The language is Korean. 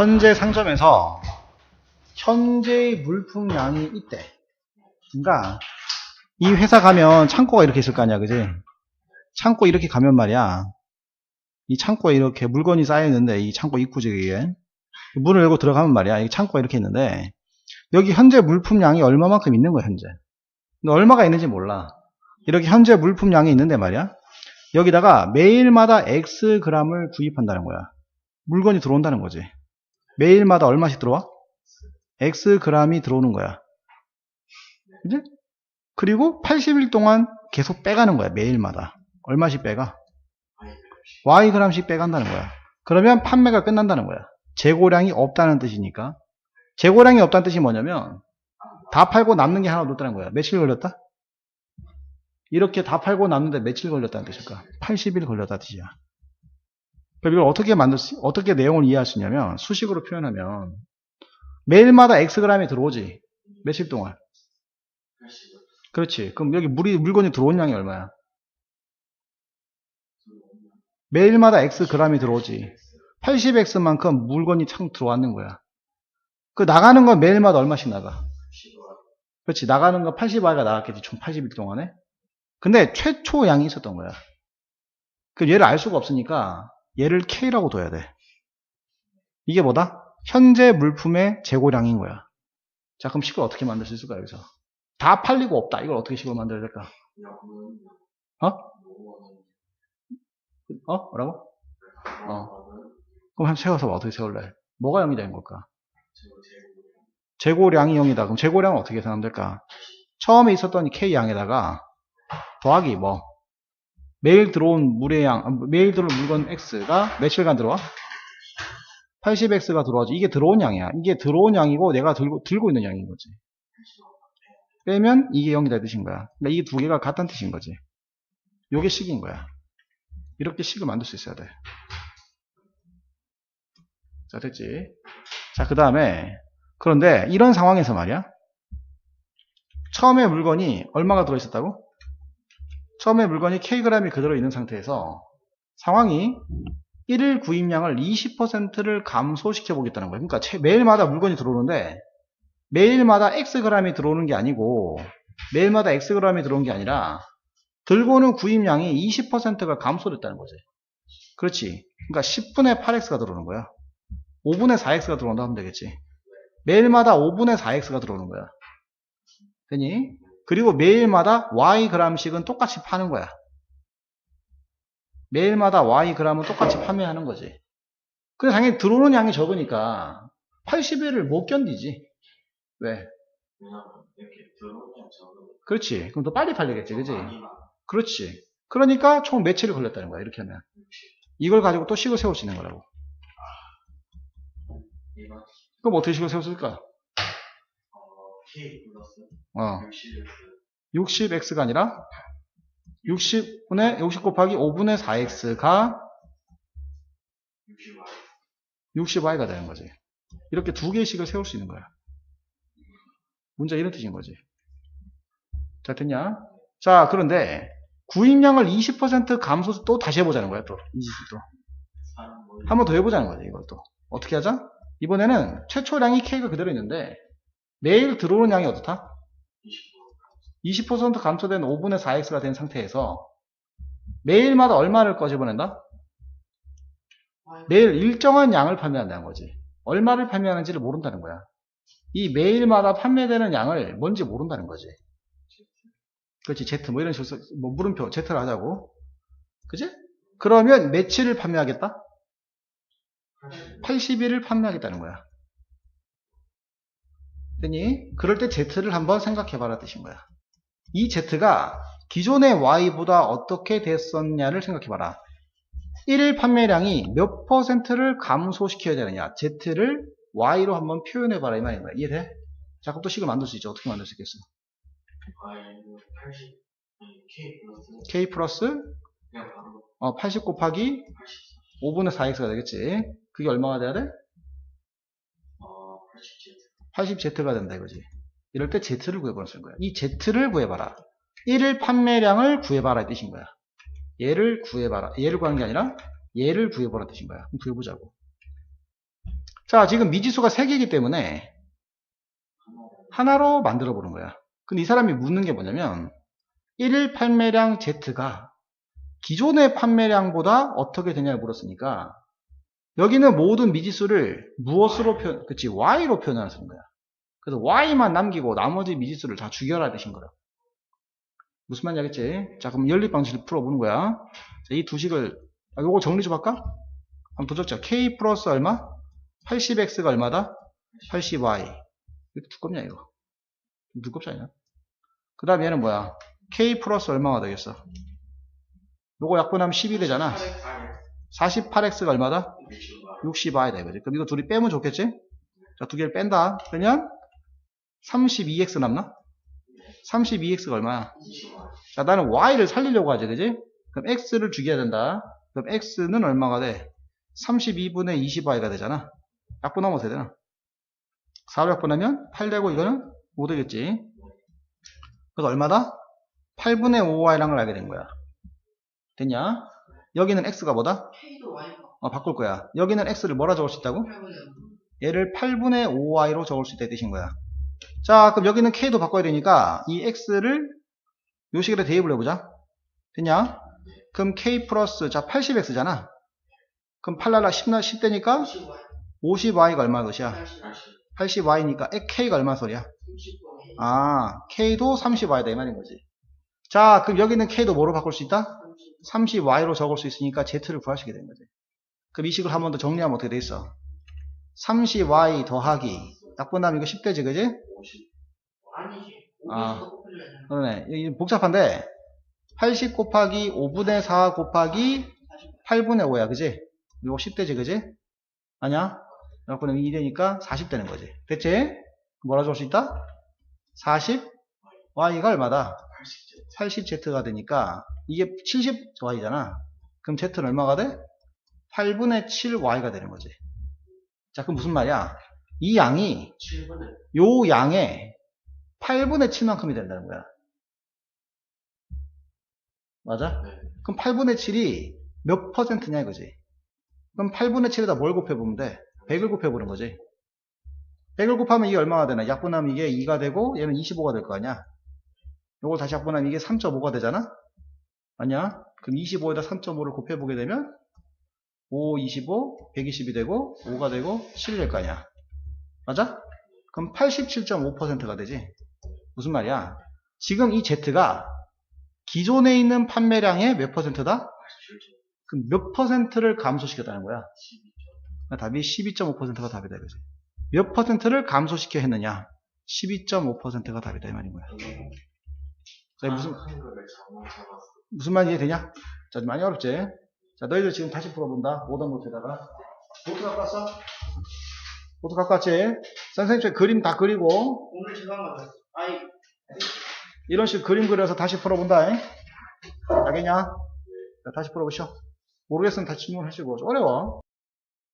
현재 상점에서 현재의 물품량이 있대. 그러니까 이 회사 가면 창고가 이렇게 있을 거 아니야, 그지? 창고 이렇게 가면 말이야. 이 창고에 이렇게 물건이 쌓여 있는데 이 창고 입구 지기에 문을 열고 들어가면 말이야. 이 창고가 이렇게 있는데 여기 현재 물품량이 얼마만큼 있는 거야, 현재. 근데 얼마가 있는지 몰라. 이렇게 현재 물품량이 있는데 말이야. 여기다가 매일마다 X g을 구입한다는 거야. 물건이 들어온다는 거지. 매일마다 얼마씩 들어와? X g이 들어오는 거야. 그지? 그리고 80일 동안 계속 빼가는 거야. 매일마다. 얼마씩 빼가? Y g씩 빼간다는 거야. 그러면 판매가 끝난다는 거야. 재고량이 없다는 뜻이니까. 재고량이 없다는 뜻이 뭐냐면 다 팔고 남는 게 하나 없다는 거야. 며칠 걸렸다? 이렇게 다 팔고 남는데 며칠 걸렸다는 뜻일까? 80일 걸렸다 뜻이야. 그럼 이걸 어떻게 만들 수, 어떻게 내용을 이해할 수 있냐면 수식으로 표현하면 매일마다 Xg이 들어오지. 며칠 동안. 그렇지. 그럼 여기 물이, 물건이 들어온 양이 얼마야? 매일마다 Xg이 들어오지. 80X만큼 물건이 창 들어왔는 거야. 그 나가는 건 매일마다 얼마씩 나가? 그렇지. 나가는 건 80R가 나갔겠지. 총 80일 동안에. 근데 최초 양이 있었던 거야. 그 얘를 알 수가 없으니까 얘를 K라고 둬야 돼. 이게 뭐다? 현재 물품의 재고량인 거야. 자, 그럼 식을 어떻게 만들 수 있을까, 여기서? 다 팔리고 없다. 이걸 어떻게 식을 만들어야 될까? 어? 어? 뭐라고? 어. 그럼 한번 세워서 봐. 어떻게 세울래? 뭐가 0이 되는 걸까? 재고량이 0이다. 그럼 재고량은 어떻게 계산하면 될까? 처음에 있었던 이 K양에다가 더하기 뭐 매일 들어온 물의 양, 아, 매일 들어온 물건 X가 며칠간 들어와? 80X가 들어와지. 이게 들어온 양이야. 이게 들어온 양이고 내가 들고, 들고 있는 양인 거지. 빼면 이게 0이다 뜻인 거야. 그러니까 이두 개가 같다는 뜻인 거지. 요게 식인 거야. 이렇게 식을 만들 수 있어야 돼. 자, 됐지? 자, 그 다음에, 그런데 이런 상황에서 말이야. 처음에 물건이 얼마가 들어있었다고? 처음에 물건이 Kg이 그대로 있는 상태에서 상황이 1일 구입량을 20%를 감소시켜 보겠다는 거예요. 그러니까 매일마다 물건이 들어오는데 매일마다 Xg이 들어오는 게 아니고 매일마다 Xg이 들어오는 게 아니라 들고 오는 구입량이 20%가 감소됐다는 거지. 그렇지. 그러니까 10분의 8X가 들어오는 거야. 5분의 4X가 들어온다 하면 되겠지. 매일마다 5분의 4X가 들어오는 거야. 되니? 그리고 매일마다 Y g씩은 똑같이 파는 거야. 매일마다 Y g은 똑같이 판매하는 거지. 근데 당연히 들어오는 양이 적으니까 80일을 못 견디지. 왜? 그렇지. 그럼 더 빨리 팔리겠지. 그지? 그렇지. 그러니까 총 며칠이 걸렸다는 거야. 이렇게 하면. 이걸 가지고 또 식을 세울 수 있는 거라고. 그럼 어떻게 식을 세웠을까? 어. 60x가 아니라 60분의 60 곱하기 5분의 4x가 60y가 되는 거지. 이렇게 두 개의 식을 세울 수 있는 거야. 문제 이런 뜻인 거지. 자, 됐냐? 자, 그런데 구입량을 20% 감소 또 다시 해보자는 거야, 또. 또. 한번 더 해보자는 거지, 이걸 또. 어떻게 하자? 이번에는 최초량이 K가 그대로 있는데 매일 들어오는 양이 어떻다? 20% 감소된 5분의 4x가 된 상태에서 매일마다 얼마를 꺼집어낸다? 매일 일정한 양을 판매한다는 거지. 얼마를 판매하는지를 모른다는 거야. 이 매일마다 판매되는 양을 뭔지 모른다는 거지. 그렇지, Z, 뭐 이런 식으로, 뭐 물음표, Z를 하자고. 그지? 그러면 며칠을 판매하겠다? 80일을 판매하겠다는 거야. 되니? 그럴 때 Z를 한번 생각해봐라 뜻인 거야. 이 Z가 기존의 Y보다 어떻게 됐었냐를 생각해봐라. 1일 판매량이 몇 퍼센트를 감소시켜야 되느냐. Z를 Y로 한번 표현해봐라. 이 말인 거야. 이해돼? 자, 그럼 또 식을 만들 수 있죠. 어떻게 만들 수 있겠어? K 플러스 어, 80 곱하기 5분의 4x가 되겠지. 그게 얼마가 돼야 돼? 80Z가 된다 이거지. 이럴 때 Z를 구해보라 쓰는 거야. 이 Z를 구해봐라. 1일 판매량을 구해봐라 이 뜻인 거야. 얘를 구해봐라. 얘를 구하는 게 아니라 얘를 구해보라 뜻인 거야. 그럼 구해보자고. 자, 지금 미지수가 3개이기 때문에 하나로 만들어 보는 거야. 근데 이 사람이 묻는 게 뭐냐면 1일 판매량 Z가 기존의 판매량보다 어떻게 되냐를 물었으니까 여기는 모든 미지수를 무엇으로 표현, 그치, Y로 표현하는 거야. 그래서 Y만 남기고 나머지 미지수를 다 죽여라 되신 거야. 무슨 말인지 알겠지? 자, 그럼 연립 방식을 풀어보는 거야. 자, 이 두 식을, 아, 요거 정리 좀 할까? 한번 도적자. K 플러스 얼마? 80X가 얼마다? 80Y. 이거 두껍냐, 이거? 좀 두껍지 않냐? 그 다음 얘는 뭐야? K 플러스 얼마가 되겠어? 요거 약분하면 10이 되잖아. 48X가 얼마다? 60Y다, 이거지. 그럼 이거 둘이 빼면 좋겠지? 자, 두 개를 뺀다. 그러면 32X 남나? 32X가 얼마야? 자, 나는 Y를 살리려고 하지, 그지? 그럼 X를 죽여야 된다. 그럼 X는 얼마가 돼? 32분의 20Y가 되잖아. 약분 하면 어떻게 되나? 4로 약분하면 8 되고 이거는 5 되겠지. 그래서 얼마다? 8분의 5Y라는 걸 알게 된 거야. 됐냐? 여기는 X가 뭐다? 어, 바꿀 거야. 여기는 X를 뭐라 적을 수 있다고? 8분의 얘를 8분의 5y로 적을 수 있다 이 뜻인 거야. 자, 그럼 여기는 k도 바꿔야 되니까 이 x를 요 식으로 대입을 해보자. 됐냐? 그럼 k 플러스 자 80x잖아. 그럼 8날라 10나 10대니까 50Y 50y가 얼마 것이야? 80 80y니까 k가 얼마 소리야? 30분의 아, k도 30y다 이 말인 거지. 자, 그럼 여기는 k도 뭐로 바꿀 수 있다? 30 30y로 적을 수 있으니까 z를 구하시게 되는 거지. 그럼 이 식을 한 번 더 정리하면 어떻게 돼 있어? 30y 더하기 약분하면 이거 10대지 그지? 50 아니지 아. 5에서 곱해줘야 그러네. 복잡한데 80 곱하기 5분의 4 곱하기 8분의 5야 그지? 이거 10대지 그지? 아니야? 약분하면 2 되니까 40 되는 거지. 됐지? 뭐라 줄 수 있다? 40 y가 얼마다? 80z가 되니까 이게 70y잖아. 그럼 z는 얼마가 돼? 8분의 7y가 되는 거지. 자, 그럼 무슨 말이야? 이 양이 7분의 요 양의 8분의 7만큼이 된다는 거야. 맞아? 네. 그럼 8분의 7이 몇 퍼센트냐 이거지. 그럼 8분의 7에다 뭘 곱해보면 돼? 100을 곱해보는 거지. 100을 곱하면 이게 얼마가 되나? 약분하면 이게 2가 되고 얘는 25가 될 거 아니야. 요걸 다시 약분하면 이게 3.5가 되잖아? 아니야? 그럼 25에다 3.5를 곱해보게 되면 5, 25, 120이 되고 5가 되고 7이 될 거 아니야. 맞아? 그럼 87.5%가 되지. 무슨 말이야? 지금 이 Z가 기존에 있는 판매량의 몇 퍼센트다? 그럼 몇 퍼센트를 감소시켰다는 거야? 답이 12.5%가 답이다 이거지. 몇 퍼센트를 감소시켜 했느냐? 12.5%가 답이다 이 말인 거야. 자, 무슨 무슨 말이 이해되냐? 자, 많이 어렵지? 자, 너희들 지금 다시 풀어본다. 5단 노트에다가. 노트 갖고 왔어? 노트 갖고 왔지? 선생님 저 그림 다 그리고 오늘 제가 한번 아이 이런 식으로 그림 그려서 다시 풀어본다. 잉? 알겠냐? 자, 다시 풀어보시오. 모르겠으면 다시 질문하시고. 어려워.